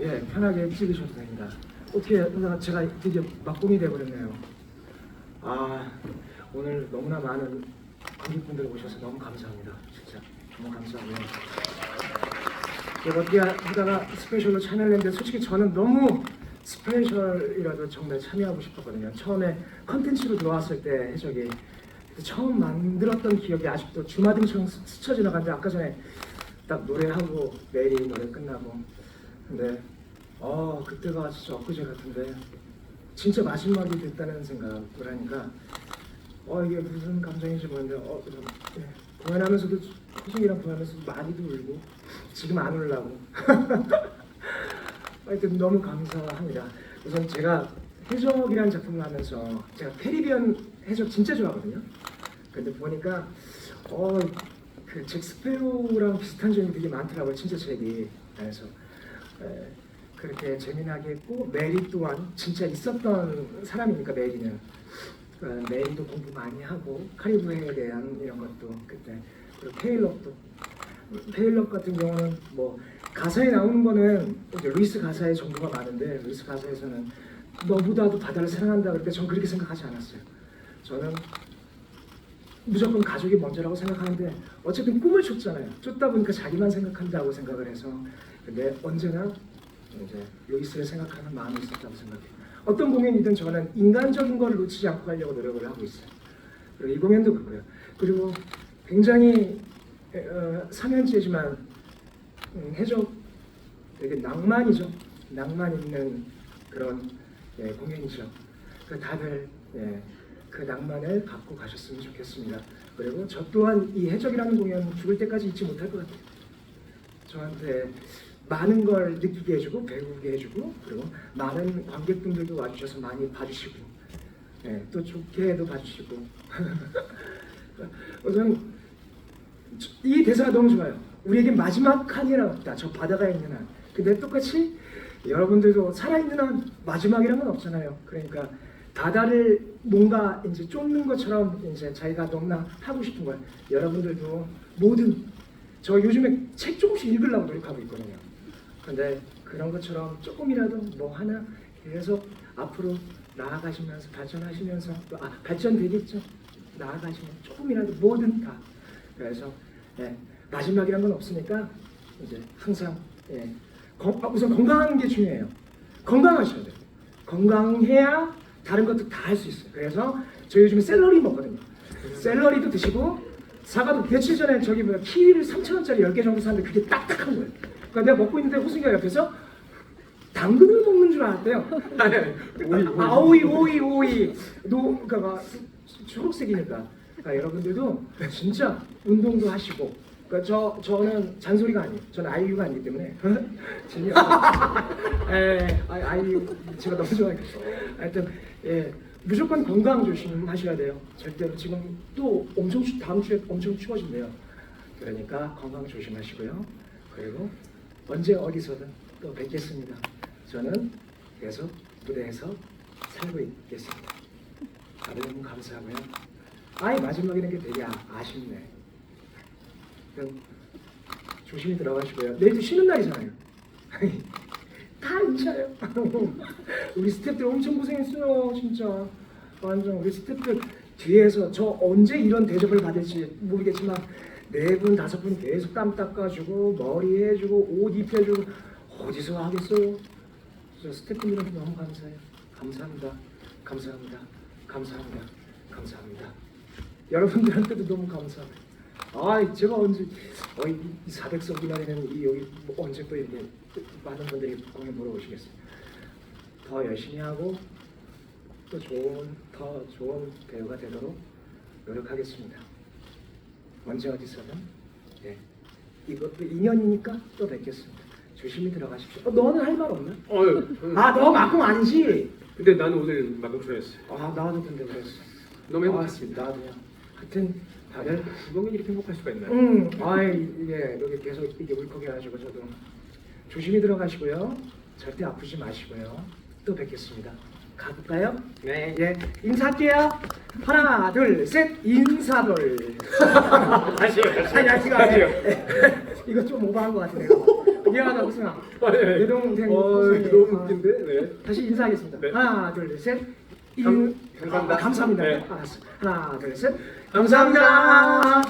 예, 편하게 찍으셔도 됩니다. 어떻게 하다가 제가 드디어 막공이 돼버렸네요. 아, 오늘 너무나 많은 관객분들 오셔서 너무 감사합니다. 진짜 너무 감사하고요. 제가 어떻게 하다가 스페셜로 참여를 했는데 솔직히 저는 너무 스페셜이라도 정말 참여하고 싶었거든요. 처음에 컨텐츠로 들어왔을 때 해적이 처음 만들었던 기억이 아직도 주마등처럼 스- 스쳐 지나가는데 아까 전에 딱 노래하고 내일이 노래 끝나고 근데 어 그때가 진짜 엊그제 같은데 진짜 마지막이 됐다는 생각을 하니까 어 이게 무슨 감정인지 모르는데 어 좀, 예. 공연하면서도 호중이랑 공연하면서도 많이도 울고 지금 안 울라고 하여튼 너무 감사합니다. 우선 제가 해적이라는 작품을 하면서 제가 캐리비안 해적 진짜 좋아하거든요. 근데 보니까 어 그 잭스페로랑 비슷한 점이 되게 많더라고요. 진짜 책이 그래서 에, 그렇게 재미나게 했고 메리 또한 진짜 있었던 사람이니까 메리는 어, 메리도 공부 많이 하고 카리브해에 대한 이런 것도 그때 그리고 테일럽도 테일럽 같은 경우는 뭐 가사에 나오는 거는 이제 루이스 가사의 정보가 많은데 루이스 가사에서는 너보다도 바다를 사랑한다 그럴 때 전 그렇게 생각하지 않았어요. 저는 무조건 가족이 먼저라고 생각하는데 어쨌든 꿈을 쫓잖아요. 쫓다 보니까 자기만 생각한다고 생각을 해서 근데 언제나 이제 루이스를 생각하는 마음이 있었다고 생각해요. 어떤 공연이든 저는 인간적인 걸 놓치지 않고 하려고 노력을 하고 있어요. 그리고 이 공연도 그렇고요. 그리고 굉장히 어, 삼연제지만 음, 해적 되게 낭만이죠. 낭만 있는 그런 예, 공연이죠. 그 다들 예, 그 낭만을 갖고 가셨으면 좋겠습니다. 그리고 저 또한 이 해적이라는 공연 죽을 때까지 잊지 못할 것 같아요. 저한테 많은 걸 느끼게 해주고 배우게 해주고 그리고 많은 관객분들도 와주셔서 많이 봐주시고 예, 또 좋게도 봐주시고 우선 이 대사가 너무 좋아요. 우리에게 마지막 칸이라 없다. 저 바다가 있는 한. 근데 똑같이 여러분들도 살아있는 한 마지막이란 건 없잖아요. 그러니까 바다를 뭔가 이제 쫓는 것처럼 이제 자기가 너무나 하고 싶은 걸 여러분들도 모든 저 요즘에 책 조금씩 읽으려고 노력하고 있거든요. 근데 그런 것처럼 조금이라도 뭐 하나 계속 앞으로 나아가시면서 발전하시면서 또 아, 발전되겠죠. 나아가시면 조금이라도 뭐든 다 그래서 예, 마지막이란 건 없으니까 이제 항상 예, 건- 아, 우선 건강한 게 중요해요. 건강하셔야 돼요. 건강해야 다른 것도 다 할 수 있어요. 그래서 저 요즘에 샐러리 먹거든요. 샐러리도 드시고 사과도 며칠 전에 저기 뭐야 키위를 3천 원짜리 10개 정도 샀는데 그게 딱딱한 거예요. 그러니까 내가 먹고 있는데 호승이가 옆에서 당근을 먹는 줄 알았대요. 아, 오이 오이 오이 노 그러니까 막 초록색이니까 그러니까 여러분들도 진짜 운동도 하시고 그러니까 저 저는 잔소리가 아니에요. 저는 아이유가 아니기 때문에 재미없어요. 예, 아, 아이유 제가 너무 좋아해요. 하여튼 예. 무조건 건강 조심하셔야 돼요. 절대로 지금 또 엄청 추, 다음 주에 엄청 추워진대요. 그러니까 건강 조심하시고요. 그리고 언제 어디서든 또 뵙겠습니다. 저는 계속 무대에서 살고 있겠습니다. 너무 감사하고요. 아이 마지막에 는 게 되게 아, 아쉽네. 조심히 들어가시고요. 내일도 쉬는 날이잖아요. 다 인차요. 우리 스태프들 엄청 고생했어요, 진짜. 완전 우리 스태프들 뒤에서 저 언제 이런 대접을 받을지 모르겠지만 네 분 다섯 분 계속 땀 닦아주고 머리 해주고 옷 입혀주고 어디서 하겠어요? 저 스태프분들한테 너무 감사해요. 감사합니다. 감사합니다. 감사합니다. 감사합니다. 여러분들한테도 너무 감사합니다. 아, 제가 언제 어, 이 400석 기날에는 이 여기 뭐 언제 또 이렇게 많은 분들이 공연 보러 오시겠어요. 더 열심히 하고 또 좋은 더 좋은 배우가 되도록 노력하겠습니다. 언제 어디서든 네. 이것도 인연이니까 또 뵙겠습니다. 조심히 들어가십시오. 어, 너는 할 말 없나? 어유. 아, 너 막공 아니지? 근데 나는 오늘 막금 좋아했어요. 아, 나도 근데 그랬어. 너무 행복했습니다. 아, 나도요. 하여튼 다들 구멍이 이렇게 행복할 수가 있나요? 음, 아이 예, 여기 계속 이게 울컥해 가지고 저도 조심히 들어가시고요. 절대 아프지 마시고요. 또 뵙겠습니다. 가볼까요? 네. 예, 인사할게요. 하나, 둘, 셋, 인사돌. 다시요, 다시요. 아니, 아니, 이거 아니에요. 이거 좀 오버한 것 같은데요. 미안하다 우승아. 아, 네. 내 동생. 어. 너무 아, 웃긴데. 네. 다시 인사하겠습니다. 네. 하나, 둘, 셋. 감- 인- 감사합니다. 아, 감사합니다. 네. 알았어. 하나, 둘, 셋. 감사합니다.